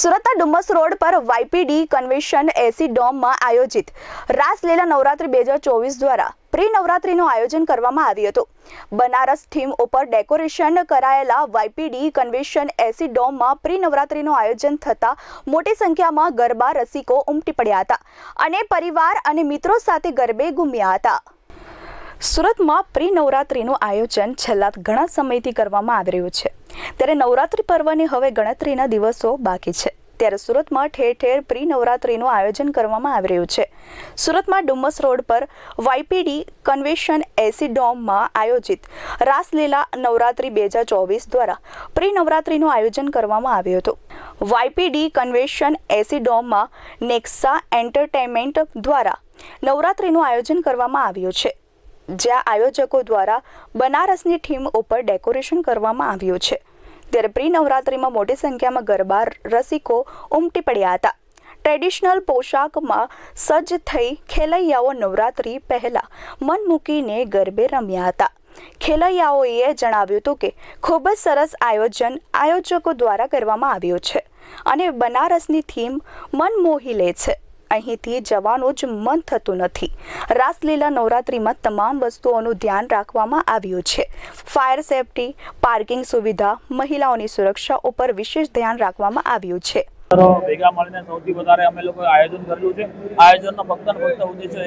સુરતના ડુમ્મસ રોડ પર વાયપીડી કન્વેન્શન એસી ડોમમાં આયોજિત રાસલીલા નવરાત્રી બે હજાર ચોવીસ દ્વારા પ્રી નવરાત્રીનું આયોજન કરવામાં આવ્યું હતું. બનારસ થીમ ઉપર ડેકોરેશન કરાયેલા વાયપીડી કન્વેન્શન એસી ડોમમાં પ્રી નવરાત્રીનું આયોજન થતાં મોટી સંખ્યામાં ગરબા રસિકો ઉમટી પડ્યા હતા અને પરિવાર અને મિત્રો સાથે ગરબે ઘૂમ્યા હતા. સુરતમાં પ્રી નવરાત્રિનું આયોજન છેલ્લા ઘણા સમયથી કરવામાં આવી રહ્યું છે. ત્યારે નવરાત્રિ પર્વની હવે ગણતરીના દિવસો બાકી છે. ત્યારે સુરતમાં ઠેર ઠેર પ્રી નવરાત્રિનું આયોજન કરવામાં આવી રહ્યું છે. સુરતમાં ડુમ્મસ રોડ પર વાયપીડી કન્વેશન એસી ડોમમાં આયોજિત રાસલીલા નવરાત્રિ બે હજાર ચોવીસ દ્વારા પ્રી નવરાત્રિનું આયોજન કરવામાં આવ્યું હતું. વાયપીડી કન્વેશન એસી ડોમમાં નેક્સા એન્ટરટેનમેન્ટ દ્વારા નવરાત્રિનું આયોજન કરવામાં આવ્યું છે. જ્યાં આયોજકો દ્વારા બનારસની થીમ ઉપર ડેકોરેશન કરવામાં આવ્યું છે. ત્યારે પ્રી નવરાત્રિમાં મોટી સંખ્યામાં ગરબા રસિકો ઉમટી પડ્યા હતા. ટ્રેડિશનલ પોશાકમાં સજ્જ થઈ ખેલૈયાઓ નવરાત્રિ પહેલા મન મૂકીને ગરબે રમ્યા હતા. ખેલૈયાઓએ જણાવ્યું હતું કે, ખૂબ જ સરસ આયોજન આયોજકો દ્વારા કરવામાં આવ્યું છે અને બનારસની થીમ મન મોહી લે છે. અહીંથી જવાનું જ મન થતું નથી. રાસલીલા નવરાત્રિમાં તમામ વસ્તુઓનું ધ્યાન રાખવામાં આવ્યું છે. ફાયર સેફટી, પાર્કિંગ સુવિધા, મહિલાઓની સુરક્ષા ઉપર વિશેષ ધ્યાન રાખવામાં આવ્યું છે. ભેગા મળીને સૌથી વધારે અમે લોકોએ આયોજન કરેલું છે. આયોજનનો ફક્ત ફક્ત ઉદ્દેશ્ય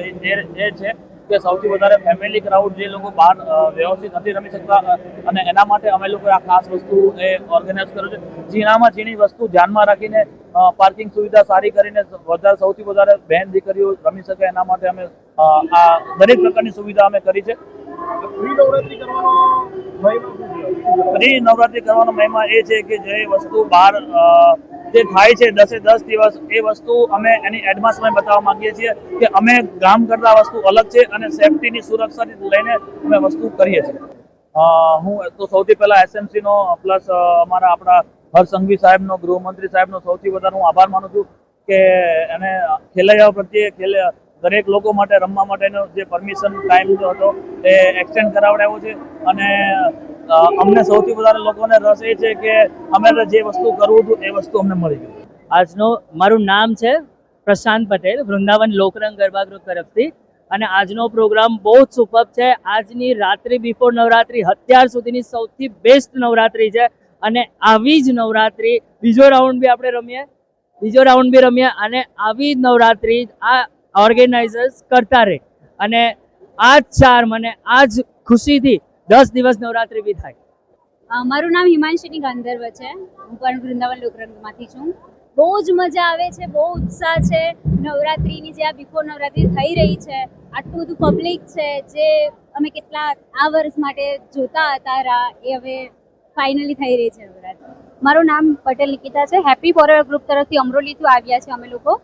એ છે કે સૌથી વધારે ફેમિલી ક્રાઉડ જે લોકો બહાર વ્યવસ્થિત નથી રમી શકતા અને એના માટે અમે લોકોએ આ ખાસ વસ્તુ એ ઓર્ગેનાઇઝ કર્યું છે. ઝીણામાં ઝીણી વસ્તુ ધ્યાનમાં રાખીને પાર્કિંગ સુવિધા સારી કરીને વધારે સૌથી વધારે બહેન દીકરીઓ રમી શકે એના માટે અમે આ દરેક પ્રકારની સુવિધા અમે કરી છે. ફ્રી નવરાત્રી કરવાનો મહિમા એ છે કે જે વસ્તુ બહાર જે થાય છે દસે દસ દિવસ એ વસ્તુ અમે એની એડવાન્સમાં બતાવવા માંગીએ છીએ કે અમે ગામ કરતા વસ્તુ અલગ છે અને સેફટીની સુરક્ષાથી લઈને અમે વસ્તુ કરીએ છીએ. હું તો સૌથી પહેલા એસએમસી નો પ્લસ અમારા આપણા હર્ષ સાહેબનો, ગૃહમંત્રી સાહેબનો સૌથી વધારે હું આભાર માનું છું કે એને ખેલૈયાઓ પ્રત્યે ખેલ, દરેક લોકો માટે, રમવા માટેનો જે પરમિશન ટાઈમ જો હતો, એ એક્સટેન્ડ કરાવડાવ્યો છે. અને અમને સૌથી વધારે લોકોને રસ એ છે કે અમે જે વસ્તુ કરવું હતું, એ વસ્તુ અમને મળી ગઈ. આજનો, મારું નામ છે પ્રશાંત પટેલ, વૃંદાવન લોકરંગ ગરબાગૃહ તરફથી. અને આજનો પ્રોગ્રામ બહુ જ સુપર છે. આજની રાત્રિ બિફોર નવરાત્રિ, અત્યાર સુધીની સૌથી બેસ્ટ નવરાત્રિ છે. અને આવી જ નવરાત્રિ, બીજો રાઉન્ડ બી આપણે રમીએ. બીજો રાઉન્ડ બી રમીએ અને આવી જ નવરાત્રિ આ ઓર્ગેનાઇઝર્સ કરતા રહે. અને આ જ ચાર મને આ જ ખુશીથી દસ દિવસ નવરાત્રિ બી થાય. મારું નામ હિમાંશિની ગાંધર્વ છે. હું પણ વૃંદાવન લોકરંગમાંથી છું. બહુ જ મજા આવે છે, બહુ ઉત્સાહ છે. નવરાત્રિની જે આ બિફોર નવરાત્રિ થઈ રહી છે, આટલું બધું પબ્લિક છે, જે અમે કેટલા આ વર્ષ માટે જોતા હતા એ હવે ફાઇનલી થઈ રહી છે નવરાત્રિ મારું નામ પટેલ નિકિતા છે. હેપી ફોરએવર ગ્રુપ તરફથી અમરોલીથી આવ્યા છે અમે લોકો.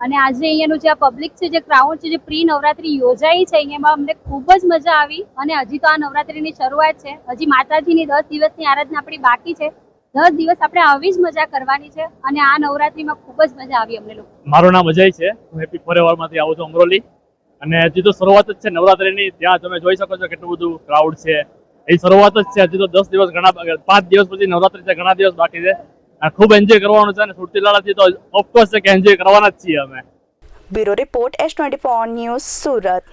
અને આજે અહીંયાનું જે આ પબ્લિક છે, જે ક્રાઉડ છે, જે પ્રી નવરાત્રી યોજાઈ છે, અહીંયામાં અમને ખૂબ જ મજા આવી. અને હજી તો આ નવરાત્રીની શરૂઆત છે. હજી માતાજીની દસ દિવસની આરાધના આપણી બાકી છે. દસ દિવસ આપણે આવી જ મજા કરવાની છે. અને આ નવરાત્રિમાં ખૂબ જ મજા આવી અમને લોકો. મારું નામ અજય છે. હું હેપી ફોરેવરમાંથી આવું છું અમરોલી. અને હજી તો શરૂઆત જ છે નવરાત્રીની. ત્યાં તમે જોઈ શકો છો કેટલું બધું ક્રાઉડ છે. એ શરૂઆત જ છે. હજી તો દસ દિવસ ઘણા પાંચ દિવસ પછી નવરાત્રી છે, ઘણા દિવસ બાકી છે. ખૂબ એન્જોય કરવાનું છે અને સુરતી લાલાથી તો ઓફકોર્સ છે કે એન્જોય કરવાના જ છીએ અમે. Bureau report S twenty news Surat.